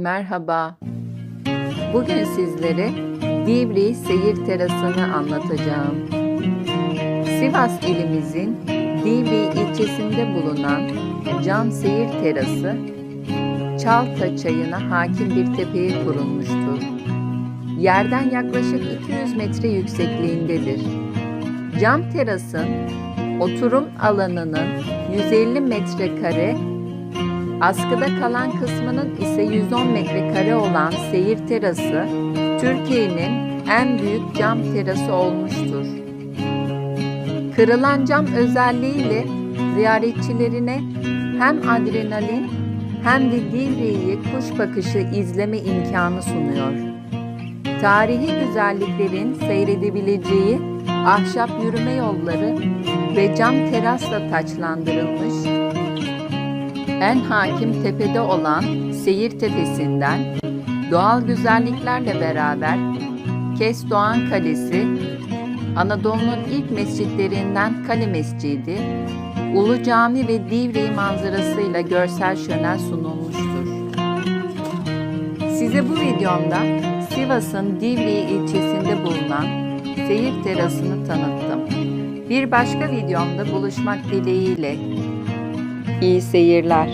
Merhaba. Bugün sizlere Divri Seyir Terası'nı anlatacağım. Sivas ilimizin Divri ilçesinde bulunan Cam Seyir Terası, Çalta çayına hakim bir tepeye kurulmuştur. Yerden yaklaşık 200 metre yüksekliğindedir. Cam terasın oturum alanının 150 metrekare Askıda kalan kısmının ise 110 metrekare olan seyir terası, Türkiye'nin en büyük cam terası olmuştur. Kırılan cam özelliğiyle ziyaretçilerine hem adrenalin hem de Divriği kuş bakışı izleme imkanı sunuyor. Tarihi güzelliklerin seyredebileceği ahşap yürüme yolları ve cam terasla taçlandırılmış en hakim tepede olan Seyir Tepesi'nden doğal güzelliklerle beraber Kes Doğan Kalesi, Anadolu'nun ilk mescitlerinden Kale Mescidi, Ulu Cami ve Divriği manzarasıyla görsel şölen sunulmuştur. Size bu videomda Sivas'ın Divriği ilçesinde bulunan Seyir Terası'nı tanıttım. Bir başka videomda buluşmak dileğiyle İyi seyirler.